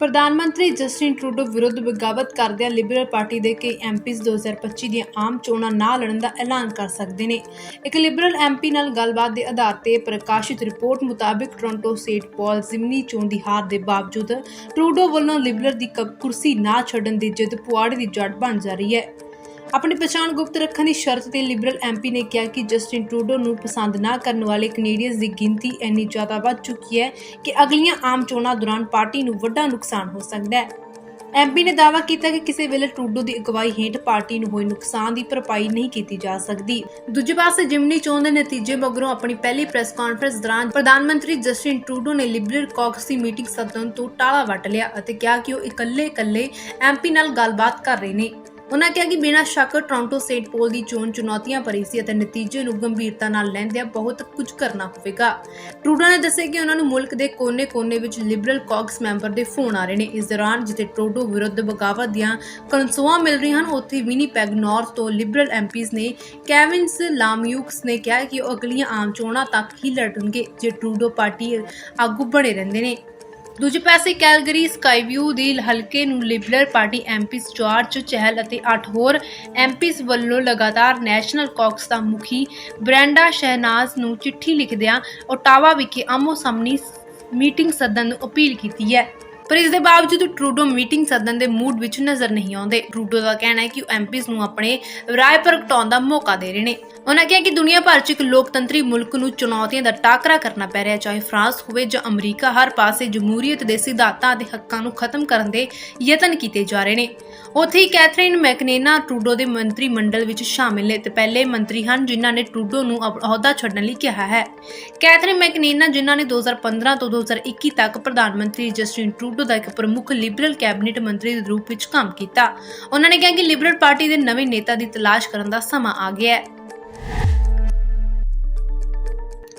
ਪ੍ਰਧਾਨ ਮੰਤਰੀ Justin Trudeau ਵਿਰੁੱਧ ਬਗਾਵਤ ਕਰਦਿਆਂ ਲਿਬਰਲ ਪਾਰਟੀ ਦੇ ਕਈ ਐਮਪੀਜ਼ 2025 ਦੀਆਂ ਆਮ ਚੋਣਾਂ ਨਾ ਲੜਨ ਦਾ ਐਲਾਨ ਕਰ ਸਕਦੇ ਨੇ। ਇੱਕ ਲਿਬਰਲ ਐਮਪੀ ਨਾਲ ਗੱਲਬਾਤ ਦੇ ਆਧਾਰ ਤੇ ਪ੍ਰਕਾਸ਼ਿਤ ਰਿਪੋਰਟ ਮੁਤਾਬਿਕ ਟੋਰਾਂਟੋ ਸੇਂਟ ਪਾਲ ਜ਼ਿਮਨੀ ਚੋਣ ਦੀ ਹਾਰ ਦੇ ਬਾਵਜੂਦ ਟਰੂਡੋ ਵੱਲੋਂ ਲਿਬਰਲ ਦੀ ਕੁਰਸੀ ਨਾ ਛੱਡਣ ਦੀ ਜਿੱਦ ਪੁਆੜੇ ਦੀ ਜੜ ਬਣ ਜਾ ਰਹੀ ਹੈ। ਆਪਣੀ ਪਛਾਣ ਗੁਪਤ ਰੱਖਣ ਦੀ ਸ਼ਰਤ ਤੇ ਲਿਬਰਲ ਐਮਪੀ ਨੇ ਕਿਹਾ ਕਿ ਜਸਟਿਨ ਟਰੂਡੋ ਨੂੰ ਪਸੰਦ ਨਾ ਕਰਨ ਵਾਲੇ ਕੈਨੇਡੀਅਨਸ ਦੀ ਗਿਣਤੀ ਇੰਨੀ ਜ਼ਿਆਦਾ ਵੱਧ ਚੁੱਕੀ ਹੈ ਕਿ ਅਗਲੀਆਂ ਆਮ ਚੋਣਾਂ ਦੌਰਾਨ ਪਾਰਟੀ ਨੂੰ ਵੱਡਾ ਨੁਕਸਾਨ ਹੋ ਸਕਦਾ ਹੈ। ਐਮਪੀ ਨੇ ਦਾਅਵਾ ਕੀਤਾ ਕਿ ਕਿਸੇ ਵੇਲੇ ਟਰੂਡੋ ਦੀ ਅਗਵਾਈ ਹੇਠ ਪਾਰਟੀ ਨੂੰ ਹੋਏ ਨੁਕਸਾਨ ਦੀ ਭਰਪਾਈ ਨਹੀਂ ਕੀਤੀ ਜਾ ਸਕਦੀ। ਦੂਜੇ ਪਾਸੇ ਜਿਮਨੀ ਚੋਣ ਦੇ ਨਤੀਜੇ ਮਗਰੋਂ ਆਪਣੀ ਪਹਿਲੀ ਪ੍ਰੈਸ ਕਾਨਫਰੰਸ ਦੌਰਾਨ ਪ੍ਰਧਾਨ ਮੰਤਰੀ ਜਸਟਿਨ ਟਰੂਡੋ ਨੇ ਲਿਬਰਲ ਕਾਕਸ ਦੀ ਮੀਟਿੰਗ ਸੱਦਣ ਤੋਂ ਟਾਲਾ ਵੱਟ ਲਿਆ ਅਤੇ ਕਿਹਾ ਕਿ ਉਹ ਇਕੱਲੇ-ਇਕੱਲੇ ਐਮਪੀ ਨਾਲ ਗੱਲਬਾਤ ਕਰ ਰਹੇ ਨੇ। ਉਨ੍ਹਾਂ ਕਿਹਾ ਕਿ ਬਿਨਾਂ ਸ਼ੱਕ ਟੋਰਾਂਟੋ ਸੇਂਟ ਪੋਲ ਦੀ ਚੋਣ ਚੁਣੌਤੀਆਂ ਭਰੀ ਸੀ ਅਤੇ ਨਤੀਜੇ ਨੂੰ ਗੰਭੀਰਤਾ ਨਾਲ ਲੈਂਦਿਆਂ ਬਹੁਤ ਕੁਝ ਕਰਨਾ ਹੋਵੇਗਾ। ਟਰੂਡੋ ਨੇ ਦੱਸਿਆ ਕਿ ਉਹਨਾਂ ਨੂੰ ਮੁਲਕ ਦੇ ਕੋਨੇ-ਕੋਨੇ ਵਿੱਚ ਲਿਬਰਲ ਕਾਕਸ ਮੈਂਬਰ ਦੇ ਫੋਨ ਆ ਰਹੇ ਨੇ। ਇਸ ਦੌਰਾਨ ਜਿੱਥੇ ਟਰੂਡੋ ਵਿਰੁੱਧ ਬਗਾਵਤ ਦੀਆਂ ਕਨਸੋਆਂ ਮਿਲ ਰਹੀਆਂ ਹਨ, ਉੱਥੇ ਵਿਨੀਪੈਗ ਨਾਰਥ ਤੋਂ ਲਿਬਰਲ ਐਮਪੀਜ਼ ਨੇ ਕੈਵਿਨਸ ਲਾਮਯੂਕਸ ਨੇ ਕਿਹਾ ਕਿ ਉਹ ਅਗਲੀਆਂ ਆਮ ਚੋਣਾਂ ਤੱਕ ਹੀ ਲੜਨਗੇ, ਜੇ ਟਰੂਡੋ ਪਾਰਟੀ ਆਗੂ ਬਣੇ ਰਹਿੰਦੇ ਨੇ। ਦੂਜੇ ਪਾਸੇ ਕੈਲਗਰੀ ਸਕਾਈਵਿਊ ਦੀ ਹਲਕੇ ਨੂੰ Liberal party MPs George Chahal ਅਤੇ 8 ਹੋਰ ਐਮਪੀਸ ਵੱਲੋਂ ਲਗਾਤਾਰ ਨੈਸ਼ਨਲ ਕਾਕਸ ਦਾ ਮੁਖੀ ਬ੍ਰੈਂਡਾ ਸ਼ਹਿਨਾਜ਼ ਨੂੰ ਚਿੱਠੀ ਲਿਖਦਿਆਂ ਓਟਾਵਾ ਵਿਖੇ ਆਮੋ ਸਾਹਮਣੀ ਮੀਟਿੰਗ ਸੱਦਣ ਨੂੰ ਅਪੀਲ ਕੀਤੀ ਹੈ। ਪਰ ਇਸ ਦੇ ਬਾਵਜੂਦ ਟਰੂਡੋ ਮੀਟਿੰਗ ਸੱਦਣ ਦੇ ਮੂਡ ਵਿੱਚ ਨਜ਼ਰ ਨਹੀਂ ਆਉਂਦੇ। ਟਰੂਡੋ ਦਾ ਕਹਿਣਾ ਹੈ ਕਿ ਉਹ ਐਮਪੀਸ ਨੂੰ ਆਪਣੇ ਰਾਏ ਪ੍ਰਗਟਾਉਣ ਦਾ ਮੌਕਾ ਦੇ ਰਹੇ ਨੇ। ਉਹਨਾਂ ਕਿਹਾ ਕਿ ਦੁਨੀਆ ਭਰ 'ਚ ਇੱਕ ਲੋਕਤੰਤਰੀ ਮੁਲਕ ਨੂੰ ਚੁਣੌਤੀਆਂ ਦਾ ਟਾਕਰਾ ਕਰਨਾ ਪੈ ਰਿਹਾ, ਚਾਹੇ ਫਰਾਂਸ ਹੋਵੇ ਜਾਂ ਅਮਰੀਕਾ, ਹਰ ਪਾਸੇ ਜਮਹੂਰੀਅਤ ਦੇ ਸਿਧਾਂਤਾਂ ਅਤੇ ਹੱਕਾਂ ਨੂੰ ਖਤਮ ਕਰਨ ਦੇ ਯਤਨ ਕੀਤੇ ਜਾ ਰਹੇ ਨੇ। ਉੱਥੇ ਹੀ ਕੈਥਰੀਨ ਮੈਕਨੇਨਾ ਟਰੂਡੋ ਦੇ ਮੰਤਰੀ ਮੰਡਲ ਵਿੱਚ ਸ਼ਾਮਿਲ ਨੇ ਤੇ ਪਹਿਲੇ ਮੰਤਰੀ ਹਨ ਜਿਨ੍ਹਾਂ ਨੇ ਟਰੂਡੋ ਨੂੰ ਅਹੁਦਾ ਛੱਡਣ ਲਈ ਕਿਹਾ ਹੈ। ਕੈਥਰੀਨ ਮੈਕਨੇਨਾ, ਜਿਨ੍ਹਾਂ ਨੇ 2015 ਤੋਂ 2021 ਤੱਕ ਪ੍ਰਧਾਨ ਮੰਤਰੀ ਜਸਟਿਨ ਟਰੂਡੋ ਦਾ ਇੱਕ ਪ੍ਰਮੁੱਖ ਲਿਬਰਲ ਕੈਬਨਿਟ ਮੰਤਰੀ ਦੇ ਰੂਪ ਵਿੱਚ ਕੰਮ ਕੀਤਾ। ਉਹਨਾਂ ਨੇ ਕਿਹਾ ਕਿ ਲਿਬਰਲ ਪਾਰਟੀ ਦੇ ਨਵੇਂ ਨੇਤਾ ਦੀ ਤਲਾਸ਼ ਕਰਨ ਦਾ ਸਮਾਂ ਆ ਗਿਆ ਹੈ।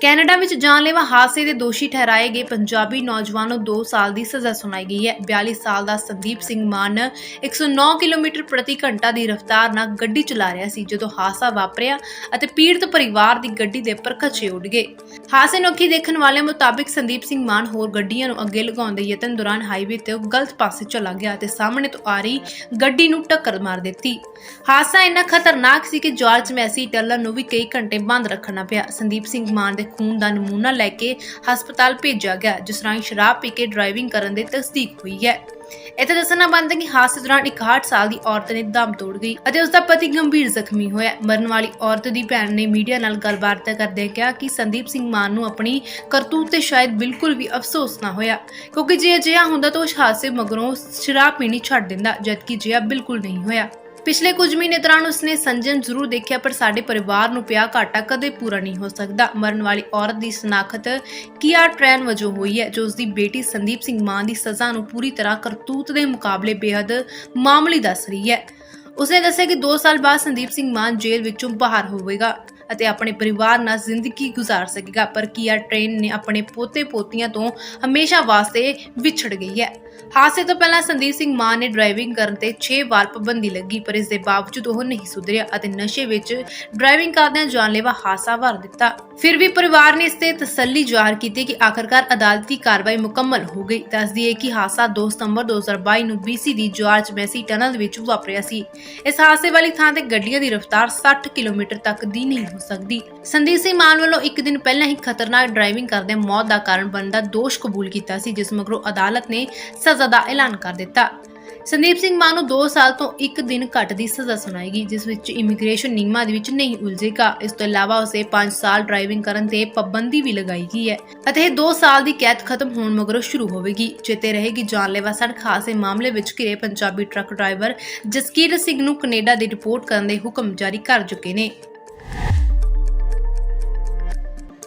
ਕੈਨੇਡਾ ਵਿੱਚ ਜਾਨਲੇਵਾ ਹਾਦਸੇ ਦੇ ਦੋਸ਼ੀ ਠਹਿਰਾਏ ਗਏ ਪੰਜਾਬੀ ਨੌਜਵਾਨ ਨੂੰ 2 ਸਾਲ ਦੀ ਸਜ਼ਾ ਸੁਣਾਈ ਗਈ ਹੈ। 42 ਸਾਲ ਦਾ ਸੰਦੀਪ ਸਿੰਘ ਮਾਨ 109 ਕਿਲੋਮੀਟਰ ਪ੍ਰਤੀ ਘੰਟਾ ਦੀ ਰਫ਼ਤਾਰ ਨਾਲ ਗੱਡੀ ਚਲਾ ਰਿਹਾ ਸੀ ਜਦੋਂ ਹਾਦਸਾ ਵਾਪਰਿਆ ਅਤੇ ਪੀੜਤ ਪਰਿਵਾਰ ਦੀ ਗੱਡੀ ਦੇ ਪਰਖਚੇ ਉੱਡ ਗਏ। ਹਾਦਸੇ ਨੂੰ ਦੇਖਣ ਵਾਲਿਆਂ ਮੁਤਾਬਿਕ ਸੰਦੀਪ ਸਿੰਘ ਮਾਨ ਹੋਰ ਗੱਡੀਆਂ ਨੂੰ ਅੱਗੇ ਲਗਾਉਣ ਦੇ ਯਤਨ ਦੌਰਾਨ ਹਾਈਵੇ ਤੇ ਗਲਤ ਪਾਸੇ ਚਲਾ ਗਿਆ ਅਤੇ ਸਾਹਮਣੇ ਤੋਂ ਆ ਰਹੀ ਗੱਡੀ ਨੂੰ ਟੱਕਰ ਮਾਰ ਦਿੱਤੀ। ਹਾਦਸਾ ਇੰਨਾ ਖਤਰਨਾਕ ਸੀ ਕਿ ਜਾਰਜ ਮੈਸੀ ਟੱਲਰ ਨੂੰ ਵੀ ਕਈ ਘੰਟੇ ਬੰਦ ਰੱਖਣਾ ਪਿਆ। ਸੰਦੀਪ ਸਿੰਘ ਮਾਨ ਦੇ ਖੂਨ ਦਾ ਨਮੂਨਾ ਲੈ ਕੇ ਹਸਪਤਾਲ ਭੇਜਿਆ ਗਿਆ, ਜਿਸ ਰਾਹੀਂ ਸ਼ਰਾਬ ਪੀ ਕੇ ਡਰਾਈਵਿੰਗ ਕਰਨ ਦੀ ਤਸਦੀਕ ਹੋਈ ਹੈ। ਇੱਥੇ ਦੱਸਣਾ ਬਣਦਾ ਕਿ ਹਾਦਸੇ ਦੌਰਾਨ ਇੱਕ 61 ਸਾਲ ਦੀ ਔਰਤ ਨੇ ਦਮ ਤੋੜ ਗਈ ਅਤੇ ਉਸ ਦਾ ਪਤੀ ਗੰਭੀਰ ਜ਼ਖਮੀ ਹੋਇਆ। ਮਰਨ ਵਾਲੀ ਔਰਤ ਦੀ ਭੈਣ ਨੇ ਮੀਡੀਆ ਨਾਲ ਗੱਲਬਾਤ ਕਰਦਿਆਂ ਕਿਹਾ ਕਿ ਸੰਦੀਪ ਸਿੰਘ ਮਾਨ ਨੂੰ ਆਪਣੀ ਕਰਤੂਤ ਤੇ ਸ਼ਾਇਦ ਬਿਲਕੁਲ ਵੀ ਅਫਸੋਸ ਨਾ ਹੋਇਆ, ਕਿਉਂਕਿ ਜੇ ਅਜਿਹਾ ਹੁੰਦਾ ਤਾਂ ਉਸ ਹਾਦਸੇ ਮਗਰੋਂ ਸ਼ਰਾਬ ਪੀਣੀ ਛੱਡ ਦਿੰਦਾ, ਜਦਕਿ ਅਜਿਹਾ ਬਿਲਕੁਲ ਨਹੀਂ ਹੋਇਆ। ਪਿਛਲੇ ਕੁਝ ਮਹੀਨੇ ਦੌਰਾਨ ਉਸਨੇ ਸੰਜਨ ਜ਼ਰੂਰ ਦੇਖਿਆ, ਪਰ ਸਾਡੇ ਪਰਿਵਾਰ ਨੂੰ ਪਿਆ ਘਾਟਾ ਕਦੇ ਪੂਰਾ ਨਹੀਂ ਹੋ ਸਕਦਾ। ਮਰਨ ਵਾਲੀ ਔਰਤ ਦੀ ਸਨਾਖਤ ਕੀਆ ਟ੍ਰੈਨ ਵਜੋਂ ਹੋਈ ਹੈ, ਜੋ ਉਸਦੀ ਬੇਟੀ ਸੰਦੀਪ ਸਿੰਘ ਮਾਨ ਦੀ ਸਜ਼ਾ ਨੂੰ ਪੂਰੀ ਤਰ੍ਹਾਂ ਕਰਤੂਤ ਦੇ ਮੁਕਾਬਲੇ ਬੇहद ਮਾਮੂਲੀ ਦੱਸ ਰਹੀ ਹੈ। ਉਸਨੇ ਦੱਸਿਆ ਕਿ 2 ਸਾਲ ਬਾਅਦ ਸੰਦੀਪ ਸਿੰਘ ਮਾਨ ਜੇਲ੍ਹ ਵਿੱਚੋਂ ਬਾਹਰ ਹੋਵੇਗਾ ਅਤੇ ਆਪਣੇ ਪਰਿਵਾਰ ਨਾਲ ਜ਼ਿੰਦਗੀ ਗੁਜ਼ਾਰ ਸਕੇਗਾ, ਪਰ ਕੀਆ ਟ੍ਰੇਨ ਨੇ ਆਪਣੇ ਪੋਤੇ ਪੋਤੀਆਂ ਤੋਂ ਹਮੇਸ਼ਾ ਵਾਸਤੇ ਵਿਛੜ ਗਈ ਹੈ। ਹਾਦਸੇ ਤੋਂ ਪਹਿਲਾਂ ਸੰਦੀਪ ਸਿੰਘ ਮਾਨ ਨੇ ਡਰਾਈਵਿੰਗ ਕਰਨ ਤੇ 6 ਵਾਰ ਪਾਬੰਦੀ ਲੱਗੀ, ਪਰ ਇਸ ਦੇ ਬਾਵਜੂਦ ਉਹ ਨਹੀਂ ਸੁਧਰਿਆ ਅਤੇ ਨਸ਼ੇ ਵਿੱਚ ਡਰਾਈਵਿੰਗ ਕਰਦਿਆਂ ਜਾਨਲੇਵਾ ਹਾਦਸਾ ਵਾਰ ਦਿੱਤਾ। ਫਿਰ ਵੀ ਪਰਿਵਾਰ ਨੇ ਇਸ ਤੇ ਤਸੱਲੀ ਜ਼ਾਹਰ ਕੀਤੀ ਕਿ ਆਖਰਕਾਰ ਅਦਾਲਤੀ ਕਾਰਵਾਈ ਮੁਕੰਮਲ ਹੋ ਗਈ। ਦੱਸਦੀ ਹੈ ਕਿ ਹਾਦਸਾ 2 ਸਤੰਬਰ 2022 ਨੂੰ BC ਦੀ ਜਾਰਜ ਮੈਸੀ ਟਨਲ ਵਿੱਚ ਵਾਪਰਿਆ ਸੀ। ਇਸ ਹਾਦਸੇ ਵਾਲੀ ਥਾਂ ਤੇ ਗੱਡੀਆਂ ਦੀ ਰਫ਼ਤਾਰ 60 ਕਿਲੋਮੀਟਰ ਤੱਕ ਦੀ ਨਹੀਂ ਹੋ ਸਕਦੀ। ਸੰਦੀਪ ਸਿੰਘ ਮਾਨ ਵੱਲੋਂ ਇੱਕ ਦਿਨ ਪਹਿਲਾਂ ਹੀ ਖਤਰਨਾਕ ਡਰਾਈਵਿੰਗ ਕਰਦੇ ਮੌਤ ਦਾ ਕਾਰਨ ਬਣਨ ਦਾ ਦੋਸ਼ ਕਬੂਲ ਕੀਤਾ ਸੀ, ਜਿਸ ਮਗਰੋਂ ਅਦਾਲਤ ਨੇ ਸਜ਼ਾ ਦਾ ਐਲਾਨ ਕਰ ਦਿੱਤਾ। ਸੰਦੀਪ ਸਿੰਘ ਮਾਨ ਨੂੰ 2 ਸਾਲ ਤੋਂ 1 ਦਿਨ ਘੱਟ ਦੀ ਸਜ਼ਾ ਸੁਣਾਏਗੀ, ਜਿਸ ਵਿੱਚ ਇਮੀਗ੍ਰੇਸ਼ਨ ਨਿਯਮਾਂ ਦੇ ਵਿੱਚ ਨਹੀਂ ਉਲਝੇਗਾ। ਇਸ ਤੋਂ ਇਲਾਵਾ ਉਸੇ 5 ਸਾਲ ਡਰਾਈਵਿੰਗ ਕਰਨ ਤੇ ਪਾਬੰਦੀ ਵੀ ਲਗਾਈ ਗਈ ਹੈ ਅਤੇ ਇਹ 2 ਸਾਲ ਦੀ ਕੈਦ ਖਤਮ ਹੋਣ ਮਗਰੋਂ ਸ਼ੁਰੂ ਹੋਵੇਗੀ। ਚੇਤੇ ਰਹੇਗੀ ਜਾਨਲੇਵਾ ਸੜਕ ਹਾਦਸੇ ਮਾਮਲੇ ਵਿੱਚ ਘਿਰੇ ਪੰਜਾਬੀ ਟਰੱਕ ਡਰਾਈਵਰ ਜਸਕੀਰ ਸਿੰਘ ਨੂੰ ਕੈਨੇਡਾ ਦੀ ਰਿਪੋਰਟ ਕਰਨ ਦੇ ਹੁਕਮ ਜਾਰੀ ਕਰ ਚੁੱਕੇ ਨੇ।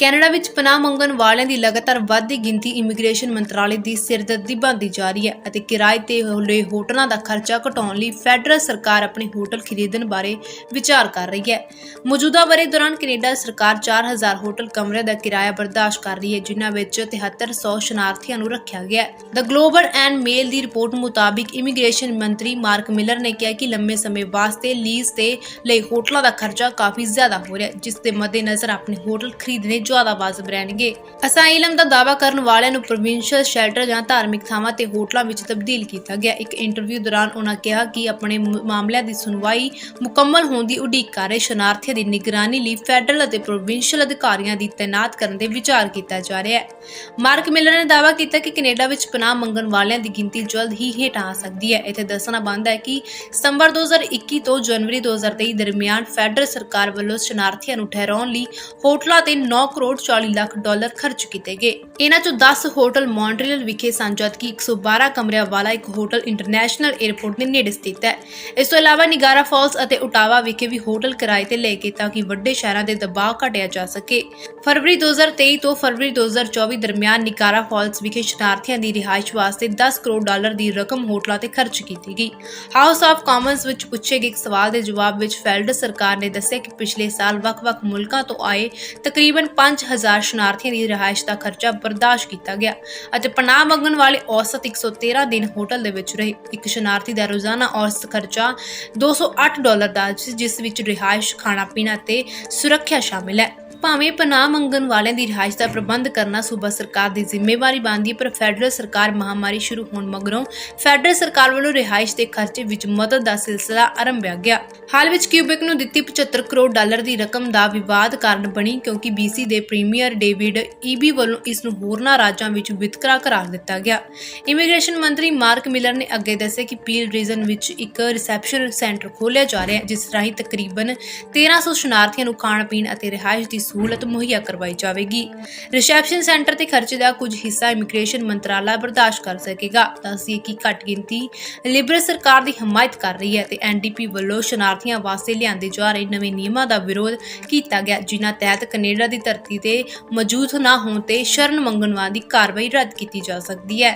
ਕੈਨੇਡਾ ਵਿੱਚ ਪਨਾਹ ਮੰਗਣ ਵਾਲਿਆਂ ਦੀ ਲਗਾਤਾਰ ਵੱਧਦੀ ਗਿਣਤੀ ਇਮੀਗ੍ਰੇਸ਼ਨ ਮੰਤਰਾਲੇ ਦੀ ਸਿਰਦਰਦੀ ਬਣਦੀ ਜਾ ਰਹੀ ਹੈ ਅਤੇ ਕਿਰਾਏ ਤੇ ਹੋਲੇ ਹੋਟਲਾਂ ਦਾ ਖਰਚਾ ਘਟਾਉਣ ਲਈ ਫੈਡਰਲ ਸਰਕਾਰ ਆਪਣੇ ਹੋਟਲ ਖਰੀਦਣ ਬਾਰੇ ਵਿਚਾਰ ਕਰ ਰਹੀ ਹੈ। ਮੌਜੂਦਾ ਵਰੇ ਦੌਰਾਨ ਕੈਨੇਡਾ ਸਰਕਾਰ 4000 ਹੋਟਲ ਕਮਰੇ ਦਾ ਕਿਰਾਇਆ ਬਰਦਾਸ਼ਤ ਕਰ ਰਹੀ ਹੈ, ਜਿਨ੍ਹਾਂ ਵਿੱਚ 7300 ਸ਼ਰਨਾਰਥੀਆਂ ਨੂੰ ਰੱਖਿਆ ਗਿਆ ਹੈ। ਦ ਗਲੋਬਲ ਐਂਡ ਮੇਲ ਦੀ ਰਿਪੋਰਟ ਮੁਤਾਬਿਕ ਇਮੀਗ੍ਰੇਸ਼ਨ ਮੰਤਰੀ ਮਾਰਕ ਮਿਲਰ ਨੇ ਕਿਹਾ ਕਿ ਲੰਮੇ ਸਮੇਂ ਵਾਸਤੇ ਲੀਜ਼ ਤੇ ਲਈ ਹੋਟਲਾਂ ਦਾ ਖਰਚਾ ਕਾਫੀ ਜ਼ਿਆਦਾ ਹੋ ਰਿਹਾ ਹੈ, ਜਿਸ ਦੇ ਮੱਦੇਨਜ਼ਰ ਆਪਣੇ ਹੋਟਲ ਖਰੀਦਣੇ ਜ਼ਿਆਦਾ ਵਾਜਬ ਰਹਿਣਗੇ ਅਸਾਈਲਮ ਦਾ ਦਾਅਵਾ ਕਰਨ ਵਾਲਿਆਂ ਨੂੰ ਪ੍ਰੋਵਿੰਸ਼ੀਅਲ ਸ਼ੈਲਟਰ ਜਾਂ ਧਾਰਮਿਕ ਥਾਵਾਂ ਤੇ ਹੋਟਲਾਂ ਵਿੱਚ ਤਬਦੀਲ ਕੀਤਾ ਗਿਆ। ਇੱਕ ਇੰਟਰਵਿਊ ਦੌਰਾਨ ਉਹਨਾਂ ਕਿਹਾ ਕਿ ਆਪਣੇ ਮਾਮਲਿਆਂ ਦੀ ਸੁਣਵਾਈ ਮੁਕੰਮਲ ਹੋਣ ਦੀ ਉਡੀਕ ਕਰ ਰਹੇ ਸ਼ਰਨਾਰਥੀਆਂ ਦੀ ਨਿਗਰਾਨੀ ਲਈ ਫੈਡਰਲ ਅਤੇ ਪ੍ਰੋਵਿੰਸ਼ੀਅਲ ਅਧਿਕਾਰੀਆਂ ਦੀ ਤਾਇਨਾਤ ਕਰਨ ਦੇ ਵਿਚਾਰ ਕੀਤਾ ਜਾ ਰਿਹਾ ਹੈ। ਮਾਰਕ ਮਿਲਰ ਨੇ ਦਾਅਵਾ ਕੀਤਾ ਕਿ ਕੈਨੇਡਾ ਵਿੱਚ ਪਨਾਹ ਮੰਗਣ ਵਾਲਿਆਂ ਦੀ ਗਿਣਤੀ ਜਲਦ ਹੀ ਹੇਠਾਂ ਆ ਸਕਦੀ ਹੈ। ਇੱਥੇ ਦੱਸਣਾ ਬਣਦਾ ਹੈ ਕਿ ਸਤੰਬਰ 2021 ਤੋਂ ਜਨਵਰੀ 2023 ਦਰਮਿਆਨ ਫੈਡਰਲ ਸਰਕਾਰ ਵੱਲੋਂ ਸ਼ਰਨਾਰਥੀਆਂ ਨੂੰ ਠਹਿਰਾਉਣ ਲਈ ਹੋਟਲਾਂ ਤੇ 9 ਕਰੋੜ 40 ਲੱਖ ਡਾਲਰ ਖਰਚ ਕੀਤੇ ਗਏ। ਇਹਨਾਂ ਚੋਂ 10 ਹੋਟਲ ਮੌਂਟਰੀਅਲ ਵਿਖੇ ਸਨ, ਜਦਕਿ 112 ਕਮਰਿਆਂ ਵਾਲਾ ਇੱਕ ਹੋਟਲ ਇੰਟਰਨੈਸ਼ਨਲ 에ਅਰਪੋਰਟ ਦੇ ਨੇੜੇ ਸਥਿਤ ਹੈ। ਇਸ ਤੋਂ ਇਲਾਵਾ ਨਿਗਾਰਾ ਫਾਲਸ ਅਤੇ ਉਟਾਵਾ ਵਿਖੇ ਵੀ ਹੋਟਲ ਕਿਰਾਏ ਤੇ ਲਏ ਗਏ ਤਾਂ ਕਿ ਵੱਡੇ ਸ਼ਹਿਰਾਂ ਦੇ ਦਬਾਅ ਘਟਿਆ ਜਾ ਸਕੇ। ਫਰਵਰੀ 2023 ਤੋਂ ਫਰਵਰੀ 2024 ਦਰਮਿਆਨ ਨਿਗਾਰਾ ਫਾਲਸ ਵਿਖੇ ਸ਼ਰਨਾਰਥੀਆਂ ਦੀ ਰਿਹਾਇਸ਼ ਵਾਸਤੇ 10 ਕਰੋੜ ਡਾਲਰ ਦੀ ਰਕਮ ਹੋਟਲਾਂ ਤੇ ਖਰਚ ਕੀਤੀ ਗਈ। ਹਾਊਸ ਆਫ ਕਾਮਨਸ ਵਿੱਚ ਪੁੱਛੇ ਗਏ ਇੱਕ ਸਵਾਲ ਦੇ ਜਵਾਬ ਵਿੱਚ ਫੈਲਡ ਸਰਕਾਰ ਨੇ ਦੱਸਿਆ ਕਿ ਪਿਛਲੇ ਸਾਲ ਵੱਖ-ਵੱਖ ਮੁਲਕਾਂ ਤੋਂ ਆਏ ਤਕਰੀਬਨ 5000 ਸ਼ਰਨਾਰਥੀਆਂ ਦੀ ਰਿਹਾਇਸ਼ ਦਾ ਖਰਚਾ ਬਰਦਾਸ਼ਤ ਕੀਤਾ ਗਿਆ ਅਤੇ ਪਨਾਹ ਮੰਗਣ ਵਾਲੇ ਔਸਤ 113 ਦਿਨ ਹੋਟਲ ਦੇ ਵਿੱਚ ਰਹੇ। ਇੱਕ ਸ਼ਰਨਾਰਥੀ ਦਾ ਰੋਜ਼ਾਨਾ ਔਸਤ ਖਰਚਾ 208 ਡਾਲਰ ਦਾ ਸੀ, ਜਿਸ ਵਿੱਚ ਰਿਹਾਇਸ਼ ਖਾਣਾ ਪੀਣਾ ਤੇ ਸੁਰੱਖਿਆ ਸ਼ਾਮਿਲ ਹੈ। ਭਾਵੇਂ ਪਨਾਹ ਮੰਗਣ ਵਾਲਿਆਂ ਦੀ ਰਿਹਾਇਸ਼ ਦਾ ਪ੍ਰਬੰਧ ਕਰਨਾ ਸੂਬਾ ਸਰਕਾਰ ਦੀ ਜ਼ਿੰਮੇਵਾਰੀ ਬਣਦੀ, ਪਰ ਫੈਡਰਲ ਸਰਕਾਰ ਮਹਾਮਾਰੀ ਸ਼ੁਰੂ ਹੋਣ ਮਗਰੋਂ ਫੈਡਰਲ ਸਰਕਾਰ ਵੱਲੋਂ ਰਿਹਾਇਸ਼ ਦੇ ਖਰਚੇ ਵਿੱਚ ਮਦਦ ਦਾ ਸਿਲਸਿਲਾ ਆਰੰਭਿਆ ਗਿਆ। ਹਾਲ ਵਿੱਚ ਕਿਊਬਿਕ ਨੂੰ ਦਿੱਤੀ 75 ਕਰੋੜ ਡਾਲਰ ਦੀ ਰਕਮ ਦਾ ਵਿਵਾਦ ਕਾਰਨ ਬਣੀ, ਕਿਉਂਕਿ BC ਦੇ ਪ੍ਰੀਮੀਅਰ ਡੇਵਿਡ ਈਬੀ ਵੱਲੋਂ ਇਸ ਨੂੰ ਹੋਰਨਾਂ ਰਾਜਾਂ ਵਿੱਚ ਵਿਤਕਰਾ ਕਰਾਰ ਦਿੱਤਾ ਗਿਆ। ਇਮੀਗ੍ਰੇਸ਼ਨ ਮੰਤਰੀ ਮਾਰਕ ਮਿਲਰ ਨੇ ਅੱਗੇ ਦੱਸਿਆ ਕਿ ਪੀਲ ਰੀਜਨ ਵਿੱਚ ਇੱਕ ਰਿਸੈਪਸ਼ਨ ਸੈਂਟਰ ਖੋਲ੍ਹਿਆ ਜਾ ਰਿਹਾ ਹੈ, ਜਿਸ ਰਾਹੀਂ ਤਕਰੀਬਨ 1300 ਸ਼ਰਨਾਰਥੀਆਂ ਨੂੰ ਖਾਣ ਪੀਣ ਅਤੇ ਰਿਹਾਇਸ਼ ਦੀ ਸਹੂਲਤ ਮੁਹੱਈਆ ਕਰਵਾਈ ਜਾਵੇਗੀ। ਰਿਸੈਪਸ਼ਨ ਸੈਂਟਰ ਤੇ ਖਰਚੇ ਦਾ ਕੁਝ ਹਿੱਸਾ ਇਮੀਗ੍ਰੇਸ਼ਨ ਮੰਤਰਾਲਾ ਬਰਦਾਸ਼ਤ ਕਰ ਸਕੇਗਾ। ਦੱਸਦੀ ਕਿ ਘੱਟ ਗਿਣਤੀ ਲਿਬਰਲ ਸਰਕਾਰ ਦੀ ਹਮਾਇਤ ਕਰ ਰਹੀ ਹੈ ਤੇ ਐਨਡੀਪੀ ਵੱਲੋਂ ਸ਼ਰਨਾਰਥੀਆਂ ਵਾਸਤੇ ਲਿਆਂਦੇ ਜਾ ਰਹੇ ਨਵੇਂ ਨਿਯਮਾਂ ਦਾ ਵਿਰੋਧ ਕੀਤਾ ਗਿਆ, ਜਿਨ੍ਹਾਂ ਤਹਿਤ ਕੈਨੇਡਾ ਦੀ ਧਰਤੀ ਤੇ ਮੌਜੂਦ ਨਾ ਹੋਣ ਤੇ ਸ਼ਰਨ ਮੰਗਣ ਵਾਲੀ ਕਾਰਵਾਈ ਰੱਦ ਕੀਤੀ ਜਾ ਸਕਦੀ ਹੈ।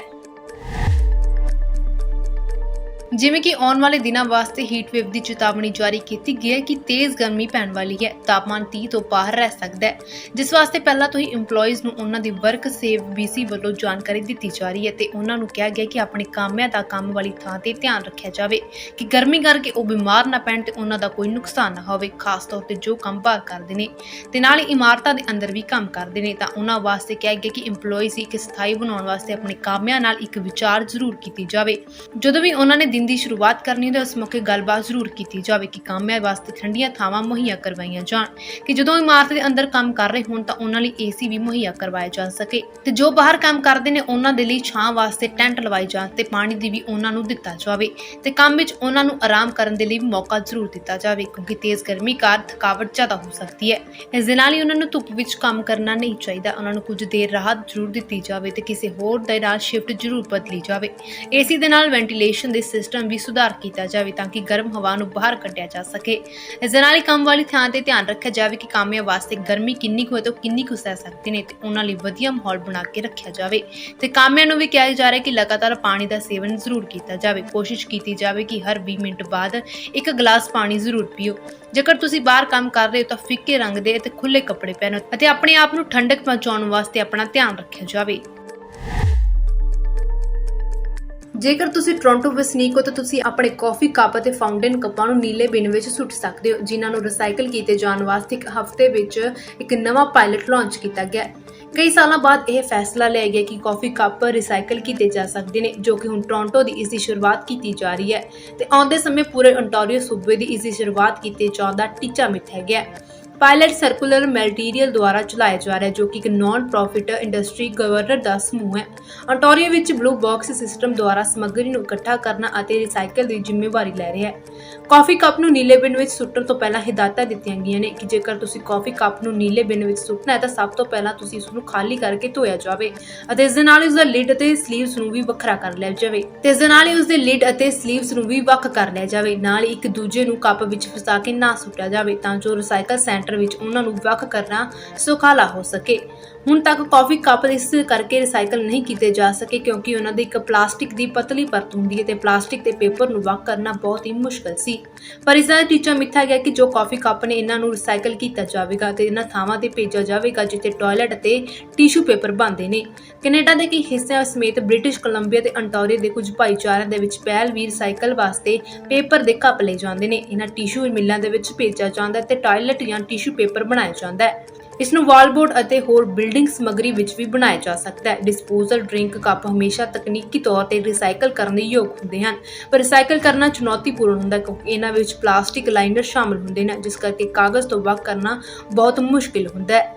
ਜਿਵੇਂ ਕਿ ਆਉਣ ਵਾਲੇ ਦਿਨਾਂ ਵਾਸਤੇ ਹੀਟ ਵੇਵ ਦੀ ਚੇਤਾਵਨੀ ਜਾਰੀ ਕੀਤੀ ਗਈ ਹੈ ਕਿ ਤੇਜ਼ ਗਰਮੀ ਪੈਣ ਵਾਲੀ ਹੈ। ਤਾਪਮਾਨ 30 ਤੋਂ ਬਾਹਰ ਰਹਿ ਸਕਦਾ ਹੈ। ਜਿਸ ਵਾਸਤੇ ਪਹਿਲਾਂ ਤੋਂ ਹੀ EMPLOYEES ਨੂੰ ਉਹਨਾਂ ਦੀ ਵਰਕ ਸੇਵ BC ਵੱਲੋਂ ਜਾਣਕਾਰੀ ਦਿੱਤੀ ਜਾ ਰਹੀ ਹੈ ਤੇ ਉਹਨਾਂ ਨੂੰ ਕਿਹਾ ਗਿਆ ਕਿ ਆਪਣੇ ਕਾਮਿਆਂ ਦਾ ਕੰਮ ਵਾਲੀ ਥਾਂ ਤੇ ਧਿਆਨ ਰੱਖਿਆ ਜਾਵੇ ਕਿ ਗਰਮੀ ਕਰਕੇ ਉਹ ਬਿਮਾਰ ਨਾ ਪੈਣ ਤੇ ਉਹਨਾਂ ਦਾ ਕੋਈ ਨੁਕਸਾਨ ਨਾ ਹੋਵੇ, ਖਾਸ ਤੌਰ ਤੇ ਜੋ ਕੰਮ ਬਾਹਰ ਕਰਦੇ ਨੇ। ਤੇ ਨਾਲ ਹੀ ਇਮਾਰਤਾਂ ਦੇ ਅੰਦਰ ਵੀ ਕੰਮ ਕਰਦੇ ਨੇ ਤਾਂ ਉਹਨਾਂ ਵਾਸਤੇ ਕਿਹਾ ਗਿਆ ਕਿ EMPLOYEES ਇੱਕ ਸਥਾਈ ਬਣਾਉਣ ਵਾਸਤੇ ਆਪਣੇ ਕਾਮਿਆਂ ਨਾਲ ਇੱਕ ਵਿਚਾਰ ਜ਼ਰੂਰ ਕੀਤੀ ਜਾਵੇ। ਜਦੋਂ ਵੀ ਉਹਨਾਂ ਨੇ ਦਿਨ ਦੀ ਸ਼ੁਰੂਆਤ ਕਰਨੀ ਹੁੰਦੀ ਉਸ ਮੌਕੇ ਗੱਲਬਾਤ ਜ਼ਰੂਰ ਕੀਤੀ ਜਾਵੇ ਕਿ ਕਾਮਿਆਂ ਵਾਸਤੇ ਠੰਡੀਆਂ ਥਾਵਾਂ ਮੁਹੱਈਆ ਕਰਵਾਈਆਂ ਜਾਣ। ਕਿ ਜਦੋਂ ਇਮਾਰਤ ਦੇ ਅੰਦਰ ਕੰਮ ਕਰ ਰਹੇ ਹੋਣ ਤਾਂ ਉਹਨਾਂ ਲਈ ਏਸੀ ਵੀ ਮੁਹੱਈਆ ਕਰਵਾਇਆ ਜਾ ਸਕੇ। ਤੇ ਜੋ ਬਾਹਰ ਕੰਮ ਕਰਦੇ ਨੇ, ਉਹਨਾਂ ਦੇ ਲਈ ਛਾਂ ਵਾਸਤੇ ਟੈਂਟ ਲਵਾਈ ਜਾਣ ਤੇ ਪਾਣੀ ਦੀ ਵੀ ਉਹਨਾਂ ਨੂੰ ਦਿੱਤਾ ਜਾਵੇ। ਤੇ ਕੰਮ ਵਿੱਚ ਉਹਨਾਂ ਨੂੰ ਆਰਾਮ ਕਰਨ ਦੇ ਲਈ ਮੌਕਾ ਜ਼ਰੂਰ ਦਿੱਤਾ ਜਾਵੇ, ਕਿਉਂਕਿ ਤੇਜ਼ ਗਰਮੀ ਕਾਰਨ ਥਕਾਵਟ ਜ਼ਿਆਦਾ ਹੋ ਸਕਦੀ ਹੈ। ਇਸ ਦੇ ਨਾਲ ਹੀ ਉਹਨਾਂ ਨੂੰ ਧੁੱਪ ਵਿੱਚ ਕੰਮ ਕਰਨਾ ਨਹੀਂ ਚਾਹੀਦਾ। ਉਹਨਾਂ ਨੂੰ ਕੁਝ ਦੇਰ ਰਾਹਤ ਜ਼ਰੂਰ ਦਿੱਤੀ ਜਾਵੇ ਤੇ ਕਿਸੇ ਹੋਰ ਦੇ ਨਾਲ ਸ਼ਿਫਟ ਜ਼ਰੂਰ ਬਦਲੀ ਜਾਵੇ। ਏਸੀ ਦੇ ਨਾਲ ਵੈਂਟੀਲੇਸ਼ਨ ਦੇ ਸਿਸਟਮ ਵੀ ਸੁਧਾਰ ਕੀਤਾ ਜਾਵੇ ਤਾਂ ਕਿ ਗਰਮ ਹਵਾ ਨੂੰ ਬਾਹਰ ਕੱਢਿਆ ਜਾ ਸਕੇ। ਇਸ ਦੇ ਨਾਲ ਹੀ ਕੰਮ ਵਾਲੀ ਥਾਂ ਤੇ ਧਿਆਨ ਰੱਖਿਆ ਜਾਵੇ ਕਿ ਕਾਮਿਆਂ ਵਾਸਤੇ ਗਰਮੀ ਕਿੰਨੀ ਕੁ ਹੋਏ ਤੇ ਕਿੰਨੀ ਕੁ ਸਹਿ ਸਕਦੇ ਨੇ ਤੇ ਉਹਨਾਂ ਲਈ ਵਧੀਆ ਮਾਹੌਲ ਬਣਾ ਕੇ ਰੱਖਿਆ ਜਾਵੇ। ਤੇ ਕਾਮਿਆਂ ਨੂੰ ਵੀ ਕਿਹਾ ਜਾ ਰਿਹਾ ਕਿ ਲਗਾਤਾਰ ਪਾਣੀ ਦਾ ਸੇਵਨ ਜ਼ਰੂਰ ਕੀਤਾ ਜਾਵੇ। ਕੋਸ਼ਿਸ਼ ਕੀਤੀ ਜਾਵੇ ਕਿ ਹਰ 20 ਮਿੰਟ ਬਾਅਦ ਇੱਕ ਗਲਾਸ ਪਾਣੀ ਜ਼ਰੂਰ ਪੀਓ। ਜੇਕਰ ਤੁਸੀਂ ਬਾਹਰ ਕੰਮ ਕਰ ਰਹੇ ਹੋ ਤਾਂ ਫਿੱਕੇ ਰੰਗ ਦੇ ਅਤੇ ਖੁੱਲੇ ਕੱਪੜੇ ਪਹਿਨੋ ਅਤੇ ਆਪਣੇ ਆਪ ਨੂੰ ਠੰਡਕ ਪਹੁੰਚਾਉਣ ਵਾਸਤੇ ਆਪਣਾ ਧਿਆਨ ਰੱਖਿਆ ਜਾਵੇ। ਜੇਕਰ ਤੁਸੀਂ ਟੋਰਾਂਟੋ ਵਸਨੀਕ ਹੋ, ਤਾਂ ਤੁਸੀਂ ਆਪਣੇ ਕਾਫੀ ਕੱਪ ਅਤੇ ਫਾਊਂਟੇਨ ਕੱਪਾਂ ਨੂੰ ਨੀਲੇ ਬਿਨ ਵਿੱਚ ਸੁੱਟ ਸਕਦੇ ਹੋ, ਜਿਨ੍ਹਾਂ ਨੂੰ ਰੀਸਾਈਕਲ ਕੀਤੇ ਜਾਣ ਵਾਸਤੇ ਇੱਕ ਹਫ਼ਤੇ ਵਿੱਚ ਇੱਕ ਨਵਾਂ ਪਾਇਲਟ ਲਾਂਚ ਕੀਤਾ ਗਿਆ ਕਈ ਸਾਲਾਂ ਬਾਅਦ ਇਹ ਫੈਸਲਾ ਲਿਆ ਗਿਆ ਕਿ ਕਾਫੀ ਕੱਪ ਰੀਸਾਈਕਲ ਕੀਤੇ ਜਾ ਸਕਦੇ ਨੇ, ਜੋ ਕਿ ਹੁਣ ਟੋਰਾਂਟੋ ਦੀ ਇਸ ਦੀ ਸ਼ੁਰੂਆਤ ਕੀਤੀ ਜਾ ਰਹੀ ਹੈ। ਤੇ ਆਉਂਦੇ ਸਮੇਂ ਪੂਰੇ ontario ਸੂਬੇ ਦੀ ਇਸ ਦੀ ਸ਼ੁਰੂਆਤ ਕੀਤੇ ਜਾਣ ਦਾ ਟੀਚਾ ਮਿੱਥਿਆ ਗਿਆ ਪਾਇਲਟ ਸਰਕੂਲਰ ਮੈਟੀਰੀਅਲ ਦੁਆਰਾ ਚਲਾਇਆ ਜਾ ਰਿਹਾ ਜੋ ਕਿ ਇੱਕ ਨਾਨ ਪ੍ਰੋਫਿਟ ਇੰਡਸਟਰੀ ਗਵਰਨਰ ਦਾ ਸਮੂਹ ਹੈ। ontario ਵਿੱਚ ਬਲੂ ਬਾਕਸ ਸਿਸਟਮ ਦੁਆਰਾ ਸਮੱਗਰੀ ਨੂੰ ਇਕੱਠਾ ਕਰਨਾ ਅਤੇ ਰੀਸਾਈਕਲ ਦੀ ਜ਼ਿੰਮੇਵਾਰੀ ਲੈ ਰਿਹਾ ਹੈ। ਕਾਫੀ ਕੱਪ ਨੂੰ ਨੀਲੇ ਬਿਨ ਵਿੱਚ ਸੁੱਟਣ ਤੋਂ ਪਹਿਲਾਂ ਹਦਾਇਤਾਂ ਦਿੱਤੀਆਂ ਗਈਆਂ ਨੇ ਕਿ ਜੇਕਰ ਤੁਸੀਂ ਕਾਫੀ ਕੱਪ ਨੂੰ ਨੀਲੇ ਬਿਨ ਵਿੱਚ ਸੁੱਟਣਾ ਹੈ, ਤਾਂ ਸਭ ਤੋਂ ਪਹਿਲਾਂ ਤੁਸੀਂ ਇਸ ਨੂੰ ਖਾਲੀ ਕਰਕੇ ਧੋਇਆ ਜਾਵੇ ਅਤੇ ਇਸ ਦੇ ਨਾਲ ਹੀ ਦਾ ਲਿਡ ਅਤੇ ਸਲੀਵਸ ਨੂੰ ਵੀ ਵੱਖਰਾ ਕਰ ਲਿਆ ਜਾਵੇ। ਤੇ ਇਸ ਦੇ ਨਾਲ ਹੀ ਉਸ ਦੇ ਲਿਡ ਅਤੇ ਸਲੀਵਸ ਨੂੰ ਵੀ ਵੱਖ ਕਰ ਲਿਆ ਜਾਵੇ। ਨਾਲ ਇੱਕ ਦੂਜੇ ਨੂੰ ਕੱਪ ਵਿੱਚ ਫਸਾ ਕੇ ਨਾ ਸੁੱਟਿਆ ਜਾਵੇ, ਤਾਂ ਜੋ ਰੀਸਾਈਕਲ ਸੈਂਟਰ ਵਿੱਚ ਉਹਨਾਂ ਨੂੰ ਵੱਖ ਕਰਨਾ ਸੁਖਾਲਾ ਹੋ ਸਕੇ। ਹੁਣ ਤੱਕ ਕਾਫੀ ਕੱਪ ਇਸ ਕਰਕੇ ਰੀਸਾਈਕਲ ਨਹੀਂ ਕੀਤੇ ਜਾ ਸਕੇ ਕਿਉਂਕਿ ਉਹਨਾਂ ਦੀ ਇੱਕ ਪਲਾਸਟਿਕ ਦੀ ਪਤਲੀ ਪਰਤ ਹੁੰਦੀ ਹੈ ਤੇ ਪਲਾਸਟਿਕ ਤੇ ਪੇਪਰ ਨੂੰ ਵੱਖ ਕਰਨਾ ਬਹੁਤ ਹੀ ਮੁਸ਼ਕਲ ਸੀ। ਪਰ ਇਸ ਦਾ ਟੀਚਾ ਮਿੱਥਿਆ ਗਿਆ ਕਿ ਜੋ ਕਾਫੀ ਕੱਪ ਨੇ ਇਹਨਾਂ ਨੂੰ ਰੀਸਾਈਕਲ ਕੀਤਾ ਜਾਵੇਗਾ ਤੇ ਇਹਨਾਂ ਥਾਵਾਂ ਤੇ ਭੇਜਿਆ ਜਾਵੇਗਾ ਜਿੱਥੇ ਟਾਇਲਟ ਅਤੇ ਟਿਸ਼ੂ ਪੇਪਰ ਬਣਦੇ ਨੇ। ਕੈਨੇਡਾ ਦੇ ਕਈ ਹਿੱਸਿਆਂ ਸਮੇਤ ਬ੍ਰਿਟਿਸ਼ ਕੋਲੰਬੀਆ ਤੇ ਅੰਟਾਰੀਓ ਦੇ ਕੁਝ ਭਾਈਚਾਰਿਆਂ ਦੇ ਵਿੱਚ ਪਹਿਲ ਵੀ ਰੀਸਾਈਕਲ ਵਾਸਤੇ ਪੇਪਰ ਦੇ ਕੱਪ ਲਏ ਜਾਂਦੇ ਨੇ। ਇਹਨਾਂ ਟਿਸ਼ੂ ਮਿੱਲਾਂ ਦੇ ਵਿੱਚ ਭੇਜਿਆ ਜਾਂਦਾ ਹੈ ਤੇ ਟਾਇਲਟ ਜਾਂ ਟਿਸ਼ੂ ਪੇਪਰ ਬਣਾਇਆ ਜਾਂਦਾ ਹੈ। ਇਸ ਨੂੰ ਵਾਲਬੋਰਡ ਅਤੇ ਹੋਰ ਬਿਲਡਿੰਗ ਸਮੱਗਰੀ ਵਿੱਚ ਵੀ ਬਣਾਇਆ ਜਾ ਸਕਦਾ ਹੈ। ਡਿਸਪੋਜ਼ਲ ਡਰਿੰਕ ਕੱਪ ਹਮੇਸ਼ਾ ਤਕਨੀਕੀ ਤੌਰ ਤੇ ਰੀਸਾਈਕਲ ਕਰਨ ਦੇ ਯੋਗ ਹੁੰਦੇ ਹਨ। ਪਰ ਰੀਸਾਈਕਲ ਕਰਨਾ ਚੁਣੌਤੀਪੂਰਨ ਹੁੰਦਾ ਹੈ ਕਿਉਂਕਿ ਇਹਨਾਂ ਵਿੱਚ ਪਲਾਸਟਿਕ ਲਾਈਨਰ ਸ਼ਾਮਲ ਹੁੰਦੇ ਨੇ, ਜਿਸ ਕਰਕੇ ਕਾਗਜ਼ ਤੋਂ ਵੱਖ ਕਰਨਾ ਬਹੁਤ ਮੁਸ਼ਕਿਲ ਹੁੰਦਾ ਹੈ।